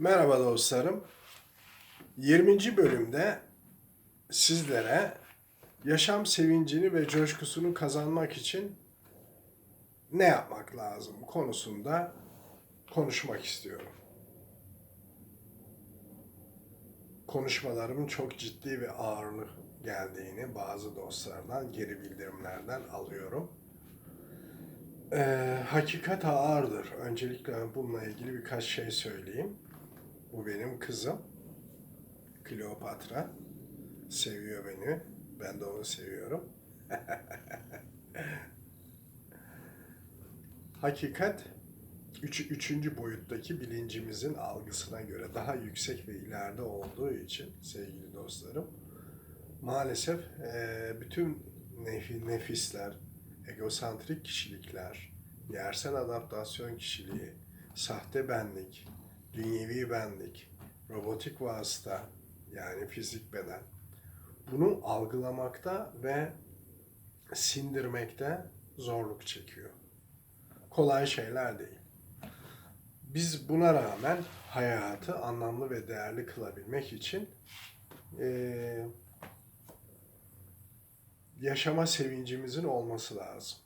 Merhaba dostlarım. 20. bölümde sizlere yaşam sevincini ve coşkusunu kazanmak için ne yapmak lazım konusunda konuşmak istiyorum. Konuşmalarımın çok ciddi ve ağırlı geldiğini bazı dostlardan, geri bildirimlerden alıyorum. Ee, hakikat ağırdır. Öncelikle bununla ilgili birkaç şey söyleyeyim. Bu benim kızım. Kleopatra. Seviyor beni. Ben de onu seviyorum. Hakikat üç, üçüncü boyuttaki bilincimizin algısına göre daha yüksek ve ileride olduğu için sevgili dostlarım maalesef eee, bütün nefi, nefisler, egosantrik kişilikler, yersel adaptasyon kişiliği, sahte benlik, dünyevi benlik, robotik vasıta yani fizik beden bunu algılamakta ve sindirmekte zorluk çekiyor. Kolay şeyler değil. Biz buna rağmen hayatı anlamlı ve değerli kılabilmek için eee, yaşama sevincimizin olması lazım.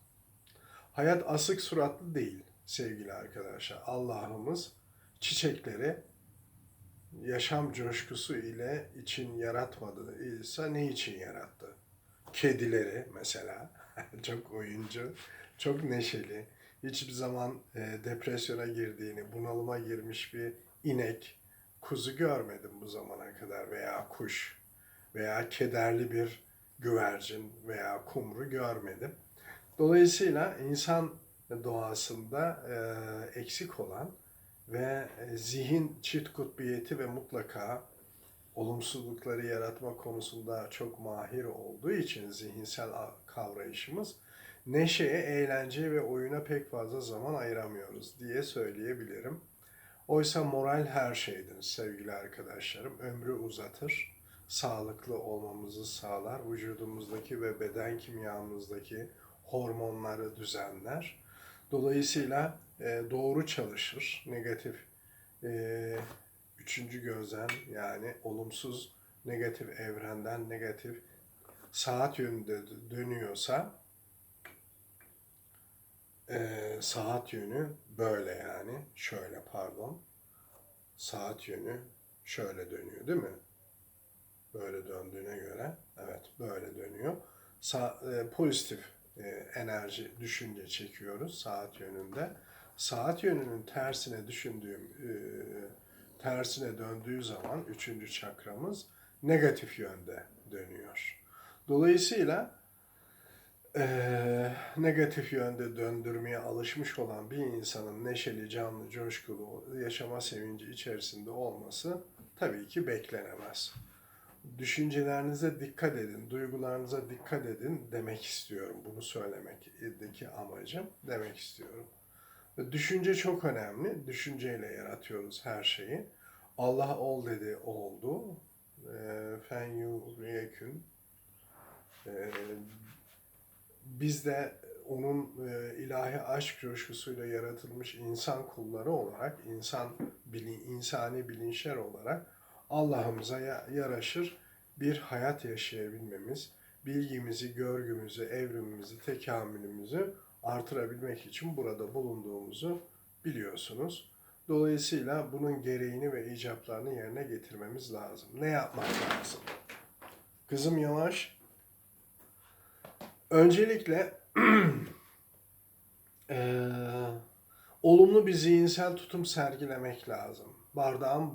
Hayat asık suratlı değil sevgili arkadaşlar. Allah'ımız çiçekleri yaşam coşkusu ile için yaratmadıysa ne için yarattı? Kedileri mesela çok oyuncu, çok neşeli, hiçbir zaman e, depresyona girdiğini, bunalıma girmiş bir inek, kuzu görmedim bu zamana kadar veya kuş veya kederli bir güvercin veya kumru görmedim. Dolayısıyla insan doğasında e, eksik olan ve e, zihin çift kutbiyeti ve mutlaka olumsuzlukları yaratma konusunda çok mahir olduğu için zihinsel kavrayışımız neşeye, eğlenceye ve oyuna pek fazla zaman ayıramıyoruz diye söyleyebilirim. Oysa moral her şeydir sevgili arkadaşlarım. Ömrü uzatır, sağlıklı olmamızı sağlar, vücudumuzdaki ve beden kimyamızdaki hormonları düzenler. Dolayısıyla e, doğru çalışır, negatif e, üçüncü gözden yani olumsuz negatif evrenden negatif saat yönünde dönüyorsa e, saat yönü böyle yani şöyle pardon saat yönü şöyle dönüyor değil mi? Böyle döndüğüne göre evet böyle dönüyor. Sa- e, pozitif enerji düşünce çekiyoruz saat yönünde. Saat yönünün tersine düşündüğüm e, tersine döndüğü zaman üçüncü çakramız negatif yönde dönüyor. Dolayısıyla eee, negatif yönde döndürmeye alışmış olan bir insanın neşeli, canlı, coşkulu yaşama sevinci içerisinde olması tabii ki beklenemez. Düşüncelerinize dikkat edin, duygularınıza dikkat edin demek istiyorum. Bunu söylemekteki amacım demek istiyorum. Düşünce çok önemli. Düşünceyle yaratıyoruz her şeyi. Allah ol dedi oldu. Eee, Fen yekün. Eee, Biz de onun e, ilahi aşk coşkusuyla yaratılmış insan kulları olarak, insan bilin, insani bilinçler olarak Allah'ımıza ya- yaraşır bir hayat yaşayabilmemiz, bilgimizi, görgümüzü, evrimimizi, tekamülümüzü artırabilmek için burada bulunduğumuzu biliyorsunuz. Dolayısıyla bunun gereğini ve icaplarını yerine getirmemiz lazım. Ne yapmak lazım? Kızım yavaş. Öncelikle eee, olumlu bir zihinsel tutum sergilemek lazım. Bardağın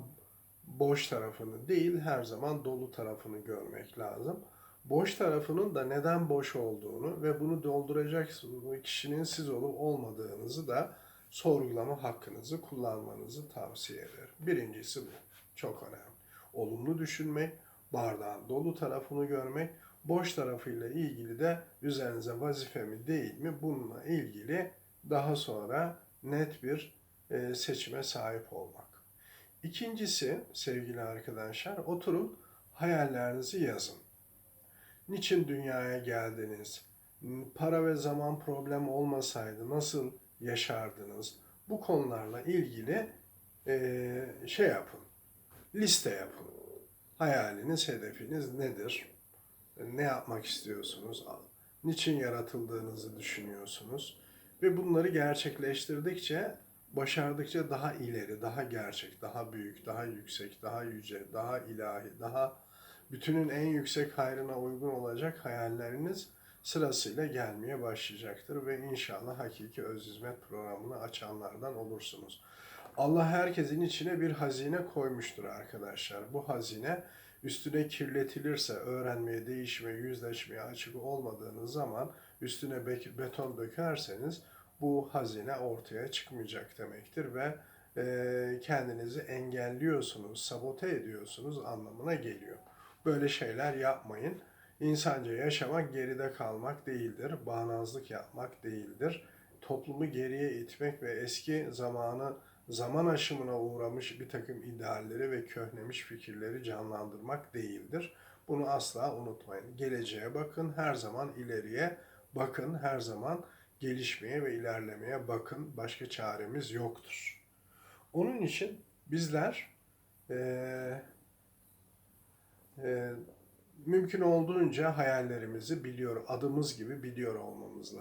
boş tarafını değil, her zaman dolu tarafını görmek lazım. Boş tarafının da neden boş olduğunu ve bunu dolduracak kişinin siz olup olmadığınızı da sorgulama hakkınızı kullanmanızı tavsiye ederim. Birincisi bu. Çok önemli. Olumlu düşünmek, bardağın dolu tarafını görmek, boş tarafıyla ilgili de üzerinize vazife mi değil mi bununla ilgili daha sonra net bir e, seçime sahip olmak. İkincisi sevgili arkadaşlar oturun hayallerinizi yazın. Niçin dünyaya geldiniz? Para ve zaman problem olmasaydı nasıl yaşardınız? Bu konularla ilgili Ee, şey yapın. Liste yapın. Hayaliniz, hedefiniz nedir? Ne yapmak istiyorsunuz? Niçin yaratıldığınızı düşünüyorsunuz? Ve bunları gerçekleştirdikçe, başardıkça daha ileri, daha gerçek, daha büyük, daha yüksek, daha yüce, daha ilahi, daha bütünün en yüksek hayrına uygun olacak hayalleriniz sırasıyla gelmeye başlayacaktır ve inşallah hakiki öz hizmet programını açanlardan olursunuz. Allah herkesin içine bir hazine koymuştur arkadaşlar. Bu hazine üstüne kirletilirse öğrenmeye, değişmeye, yüzleşmeye açık olmadığınız zaman üstüne be- beton dökerseniz bu hazine ortaya çıkmayacak demektir ve e, kendinizi engelliyorsunuz, sabote ediyorsunuz anlamına geliyor. Böyle şeyler yapmayın. İnsanca yaşamak geride kalmak değildir. Bağnazlık yapmak değildir. Toplumu geriye itmek ve eski zamanı zaman aşımına uğramış bir takım idealleri ve köhnemiş fikirleri canlandırmak değildir. Bunu asla unutmayın. Geleceğe bakın, her zaman ileriye bakın, her zaman gelişmeye ve ilerlemeye bakın. Başka çaremiz yoktur. Onun için bizler eee eee mümkün olduğunca hayallerimizi biliyor, adımız gibi biliyor olmamız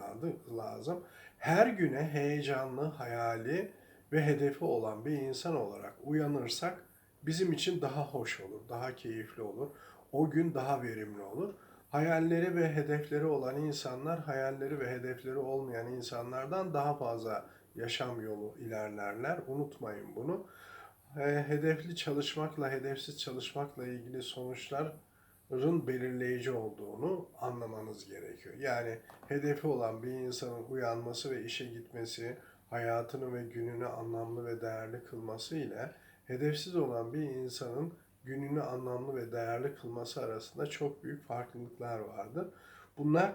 lazım. Her güne heyecanlı, hayali ve hedefi olan bir insan olarak uyanırsak bizim için daha hoş olur, daha keyifli olur. O gün daha verimli olur. Hayalleri ve hedefleri olan insanlar, hayalleri ve hedefleri olmayan insanlardan daha fazla yaşam yolu ilerlerler. Unutmayın bunu. He- Hedefli çalışmakla, hedefsiz çalışmakla ilgili sonuçlar rın belirleyici olduğunu anlamanız gerekiyor. Yani hedefi olan bir insanın uyanması ve işe gitmesi, hayatını ve gününü anlamlı ve değerli kılması ile hedefsiz olan bir insanın gününü anlamlı ve değerli kılması arasında çok büyük farklılıklar vardır. Bunlar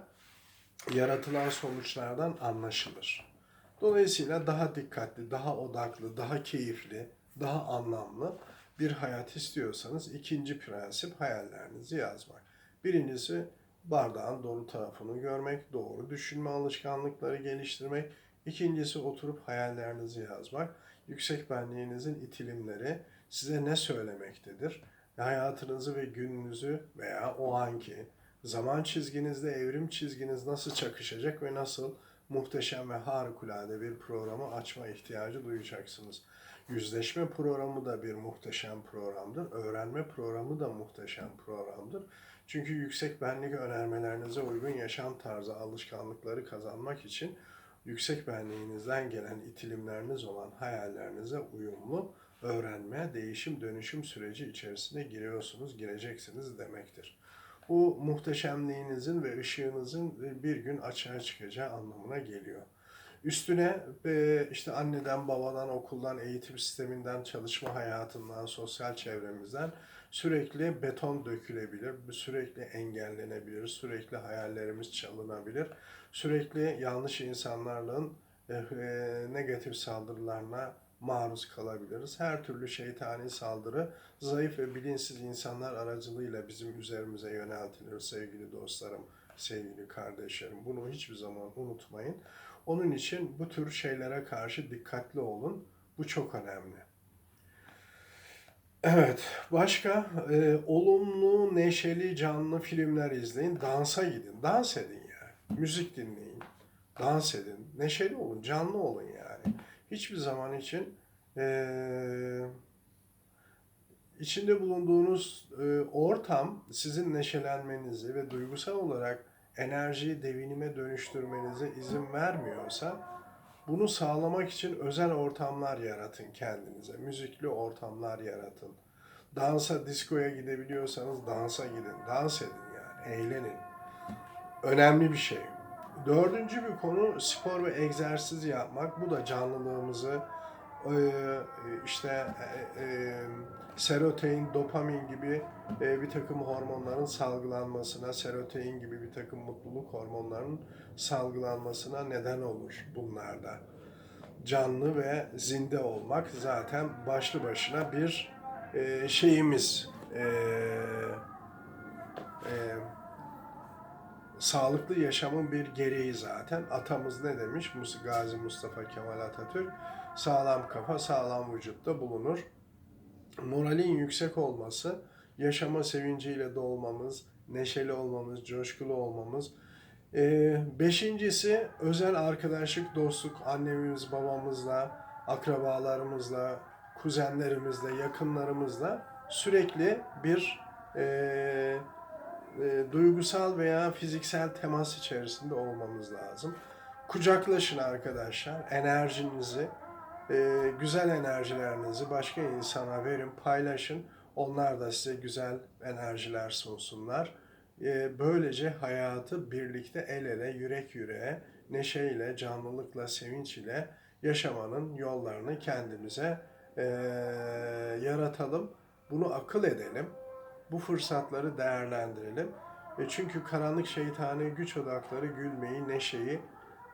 yaratılan sonuçlardan anlaşılır. Dolayısıyla daha dikkatli, daha odaklı, daha keyifli, daha anlamlı bir hayat istiyorsanız ikinci prensip hayallerinizi yazmak. Birincisi bardağın dolu tarafını görmek, doğru düşünme alışkanlıkları geliştirmek. İkincisi oturup hayallerinizi yazmak. Yüksek benliğinizin itilimleri size ne söylemektedir? Hayatınızı ve gününüzü veya o anki zaman çizginizde evrim çizginiz nasıl çakışacak ve nasıl muhteşem ve harikulade bir programı açma ihtiyacı duyacaksınız. Yüzleşme programı da bir muhteşem programdır. Öğrenme programı da muhteşem programdır. Çünkü yüksek benlik önermelerinize uygun yaşam tarzı alışkanlıkları kazanmak için yüksek benliğinizden gelen itilimleriniz olan hayallerinize uyumlu öğrenme, değişim, dönüşüm süreci içerisine giriyorsunuz, gireceksiniz demektir. Bu muhteşemliğinizin ve ışığınızın bir gün açığa çıkacağı anlamına geliyor. Üstüne e, işte anneden, babadan, okuldan, eğitim sisteminden, çalışma hayatından, sosyal çevremizden sürekli beton dökülebilir, sürekli engellenebilir, sürekli hayallerimiz çalınabilir, sürekli yanlış insanların e, e, negatif saldırılarına maruz kalabiliriz. Her türlü şeytani saldırı zayıf ve bilinçsiz insanlar aracılığıyla bizim üzerimize yöneltilir sevgili dostlarım, sevgili kardeşlerim. Bunu hiçbir zaman unutmayın. Onun için bu tür şeylere karşı dikkatli olun. Bu çok önemli. Evet, başka e, olumlu, neşeli, canlı filmler izleyin, dansa gidin, dans edin yani. Müzik dinleyin, dans edin, neşeli olun, canlı olun yani. Hiçbir zaman için e, içinde bulunduğunuz e, ortam sizin neşelenmenizi ve duygusal olarak enerjiyi devinime dönüştürmenize izin vermiyorsa bunu sağlamak için özel ortamlar yaratın kendinize. Müzikli ortamlar yaratın. Dansa, diskoya gidebiliyorsanız dansa gidin. Dans edin yani. Eğlenin. Önemli bir şey. Dördüncü bir konu spor ve egzersiz yapmak. Bu da canlılığımızı işte e, e, serotonin, dopamin gibi e, bir takım hormonların salgılanmasına, serotonin gibi bir takım mutluluk hormonlarının salgılanmasına neden olur bunlarda. Canlı ve zinde olmak zaten başlı başına bir e, şeyimiz. E, e, sağlıklı yaşamın bir gereği zaten. Atamız ne demiş? Gazi Mustafa Kemal Atatürk? Sağlam kafa, sağlam vücutta bulunur. Moralin yüksek olması, yaşama sevinciyle dolmamız, neşeli olmamız, coşkulu olmamız. Ee, beşincisi özel arkadaşlık, dostluk, annemiz, babamızla, akrabalarımızla, kuzenlerimizle, yakınlarımızla sürekli bir e, e, duygusal veya fiziksel temas içerisinde olmamız lazım. Kucaklaşın arkadaşlar, enerjinizi, e, güzel enerjilerinizi başka insana verin, paylaşın. Onlar da size güzel enerjiler sunsunlar. E, böylece hayatı birlikte el ele, yürek yüreğe, neşeyle, canlılıkla, sevinç ile yaşamanın yollarını kendimize e, yaratalım. Bunu akıl edelim. Bu fırsatları değerlendirelim. E, çünkü karanlık şeytani güç odakları gülmeyi, neşeyi,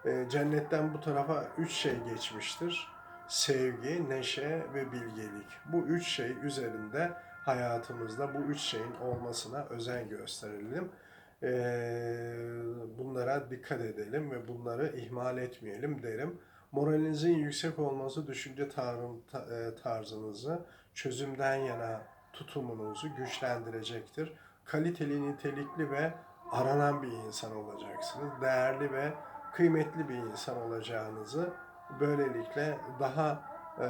e, cennetten bu tarafa üç şey geçmiştir. Sevgi, neşe ve bilgelik. Bu üç şey üzerinde hayatımızda bu üç şeyin olmasına özen gösterelim. E, bunlara dikkat edelim ve bunları ihmal etmeyelim derim. Moralinizin yüksek olması düşünce e, tarzınızı çözümden yana tutumunuzu güçlendirecektir. Kaliteli, nitelikli ve aranan bir insan olacaksınız. Değerli ve kıymetli bir insan olacağınızı böylelikle daha e,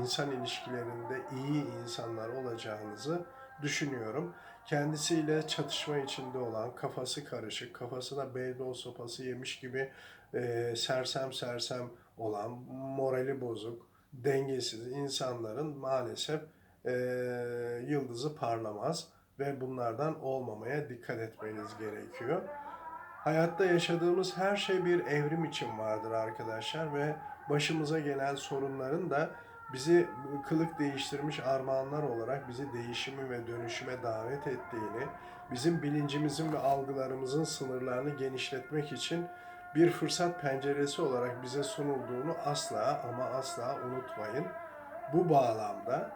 insan ilişkilerinde iyi insanlar olacağınızı düşünüyorum. Kendisiyle çatışma içinde olan, kafası karışık, kafasına beyzbol sopası yemiş gibi e, sersem sersem olan, morali bozuk, dengesiz insanların maalesef e, yıldızı parlamaz ve bunlardan olmamaya dikkat etmeniz gerekiyor. Hayatta yaşadığımız her şey bir evrim için vardır arkadaşlar ve başımıza gelen sorunların da bizi kılık değiştirmiş armağanlar olarak bizi değişimi ve dönüşüme davet ettiğini, bizim bilincimizin ve algılarımızın sınırlarını genişletmek için bir fırsat penceresi olarak bize sunulduğunu asla ama asla unutmayın. Bu bağlamda,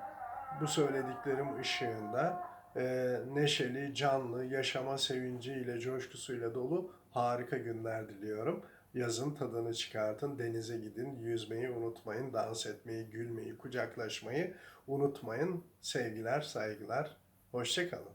bu söylediklerim ışığında e, neşeli, canlı, yaşama sevinciyle, coşkusuyla dolu harika günler diliyorum. Yazın tadını çıkartın, denize gidin, yüzmeyi unutmayın, dans etmeyi, gülmeyi, kucaklaşmayı unutmayın. Sevgiler, saygılar, hoşçakalın.